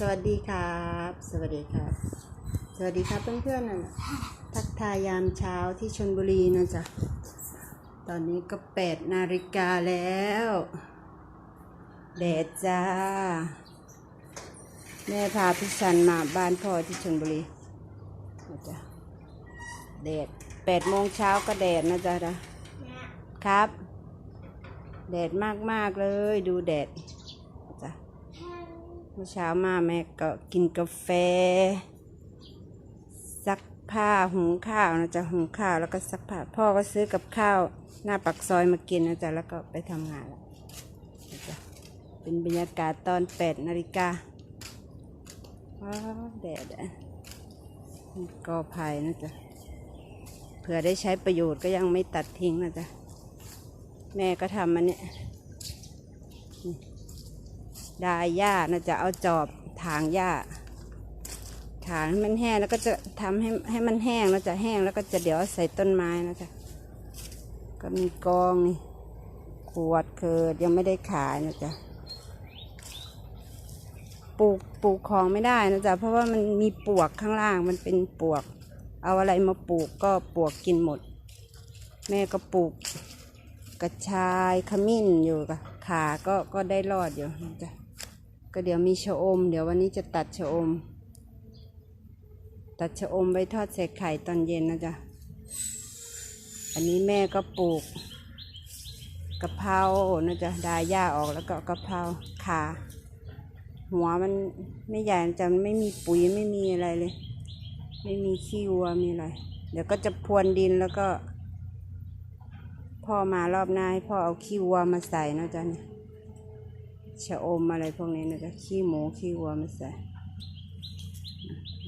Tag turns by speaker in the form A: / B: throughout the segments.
A: สวัสดีครับ สวัสดีครับ สวัสดีครับเพื่อนๆนะทักทายยามเช้าที่ชนบุรีนะจ๊ะ ตอนนี้ก็แปดนาฬิกาแล้ว แดดจ้า แม่พาพี่ชันมาบ้านพ่อที่ชนบุรีนะจ๊ะ แดดแปดโมงเช้าก็แดดนะจ๊ะนะครับ แดดมากๆเลยดูแดด เมื่อเช้ามาแม่ก็กินกาแฟ ซักผ้าหุงข้าวนะจ๊ะหุงข้าวแล้วก็ซักผ้าพ่อก็ซื้อกับข้าวหน้าปักซอยมากินนะจ๊ะแล้วก็ไปทำงานแล้วนะจ๊ะเป็นบรรยากาศตอนแปดนาฬิกาว้าวแดดอะกอไผ่นะจ๊ะเผื่อได้ใช้ประโยชน์ก็ยังไม่ตัดทิ้งนะจ๊ะแม่ก็ทำมันเนี่ย ดายหญ้านะจะเอาจอบถางหญ้าถางให้มันแห้งแล้วก็จะทำให้ให้มันแห้งแล้วจะแห้งแล้วก็จะเดี๋ยวใส่ต้นไม้นะจ๊ะก็มีกองนี่ขวดเกิดยังไม่ได้ขายนะจ๊ะปลูกปลูกของไม่ได้นะจ๊ะเพราะว่ามันมีปวกข้างล่างมันเป็นปวก เอาอะไรมาปลูกก็ปวกกินหมด แม่ก็ปลูกกระชายขมิ้นอยู่กับขาก็ก็ได้รอดอยู่นะจ๊ะ ก็เดี๋ยวมีชะอม เดี๋ยววันนี้จะตัดชะอม ตัดชะอมไว้ทอดใส่ไข่ตอนเย็นนะจ๊ะ อันนี้แม่ก็ปลูกกะเพรานะจ๊ะดายหญ้าออกแล้วก็กะเพราขาหัวมันไม่ใหญ่นะจ๊ะมันไม่มีปุ๋ยไม่มีอะไรเลย ไม่มีขี้วัวมีอะไร เดี๋ยวก็จะพรวนดินแล้วก็ พ่อมารอบหน้าให้พ่อเอาขี้วัวมาใส่นะจ๊ะเนี่ย ชะอมอะไรพวกนี้นะจ๊ะขี้หมูขี้วัวมาใส่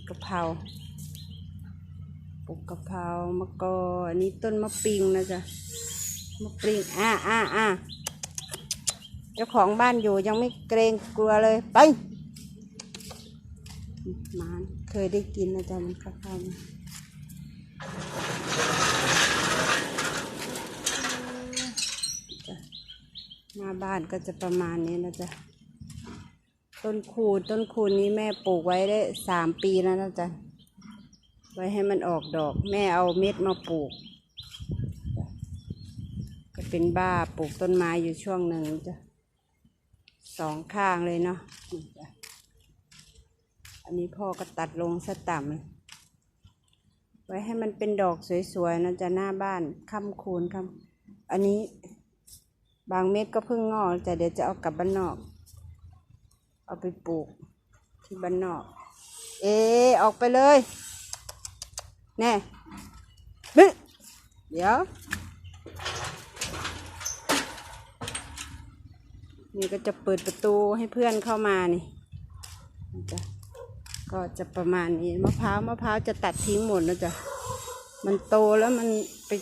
A: กะเพราปลูกกะเพรามะกออันนี้ต้นมะปิงนะจ๊ะมะปิงอ่าอ่าอ่าเจ้าของบ้านอยู่ยังไม่เกรงกลัวเลยไปมานเคยได้กินนะจ๊ะมันเข้าๆมา หน้าบ้านก็จะประมาณนี้นะจ๊ะ ต้นคูณต้นคูณนี้แม่ปลูกไว้ได้สามปีแล้วนะจ๊ะ ไว้ให้มันออกดอก แม่เอาเม็ดมาปลูก ก็เป็นบ้าปลูกต้นไม้อยู่ช่วงหนึ่งจ้ะสองข้างเลยเนาะอันนี้พ่อก็ตัดลงสต่ำไว้ให้มันเป็นดอกสวยๆนะจ๊ะหน้าบ้านค่ำคูณค่ำอันนี้ บางเม็ดก็เพิ่งงอกแต่เดี๋ยวจะเอากลับบ้านนอก เอาไปปลูกที่บ้านนอก เอออกไปเลยแน่บึเดี๋ยว นี่ก็จะเปิดประตูให้เพื่อนเข้ามานี่จ๊ะก็จะประมาณนี้มะพร้าวมะพร้าวจะตัดทิ้งหมดนะจ๊ะมันโตแล้วมันไป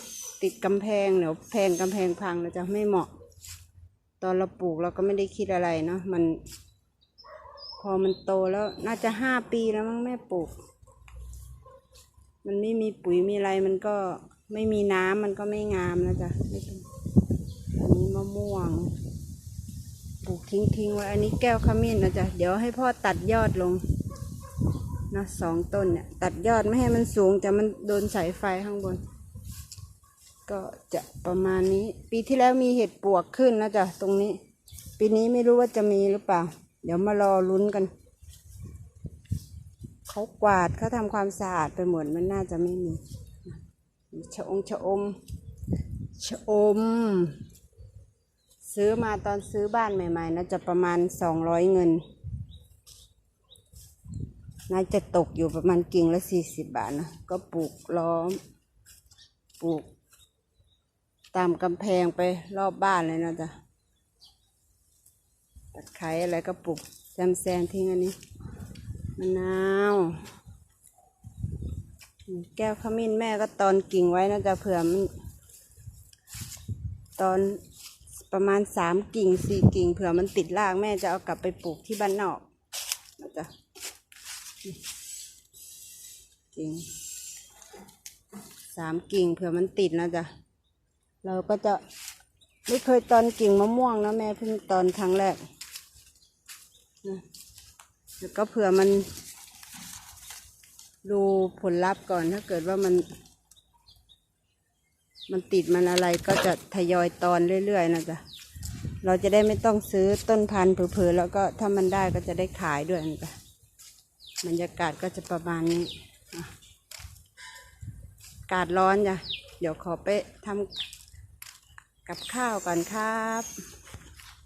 A: ติดกำแพงเดี๋ยวแพงกำแพงพังนะจ๊ะไม่เหมาะ ตอนเราปลูกเราก็ไม่ได้คิดอะไรเนาะมัน พอมันโตแล้วน่าจะห้าปีแล้วมั้งแม่ปลูก มันไม่มีปุ๋ยมีอะไรมันก็ไม่มีน้ำมันก็ไม่งามนะจ๊ะไม่ต้องอันนี้มะม่วง ปลูกทิ้งทิ้งๆไว้ อันนี้แก้วขมิ้นนะจ๊ะ เดี๋ยวให้พ่อตัดยอดลงนะสองต้นเนี่ย ตัดยอดไม่ให้มันสูงแต่มันโดนสายไฟข้างบน ก็จะประมาณนี้ ปีที่แล้วมีเห็ดปวกขึ้นนะจ๊ะตรงนี้ ปีนี้ไม่รู้ว่าจะมีหรือเปล่า เดี๋ยวมารอลุ้นกัน เขากวาดเขาทำความสะอาดไปหมดมันน่าจะไม่มีชะองชะอมชะอม ซื้อมาตอนซื้อบ้านใหม่ๆน่าจะประมาณสองร้อยเงินน่าจะตกอยู่ประมาณกิ่งละสี่สิบบาทนะ ก็ปลูกล้อม ปลูก ตามกำแพงไปรอบบ้านเลยนะจ๊ะตะไคร้อะไรก็ปลูกแซมแซมทิ้งอันนี้มะนาวแก้วขมิ้นแม่ก็ตอนกิ่งไว้นะจ๊ะเผื่อมันตอนประมาณสามกิ่งสี่กิ่งเผื่อมันติดรากแม่จะเอากลับไปปลูกที่บ้านนอกนะจ๊ะกิ่งสามกิ่งเผื่อมันติดนะจ๊ะ เราก็จะไม่เคยตอนกิ่งมะม่วงนะแม่เพิ่งตอนครั้งแรกนะแล้วก็เผื่อมัน ดูผลลัพธ์ก่อนถ้าเกิดว่ามัน มันติดมันอะไรก็จะทยอยตอนเรื่อยๆนะจ๊ะเราจะได้ไม่ต้องซื้อต้นพันธุ์เผลอๆแล้วก็ถ้ามันได้ก็จะได้ขายด้วยนะจ๊ะบรรยากาศก็จะประมาณนี้อะอากาศร้อนจ้ะเดี๋ยวขอไปทำ กับข้าวก่อนครับ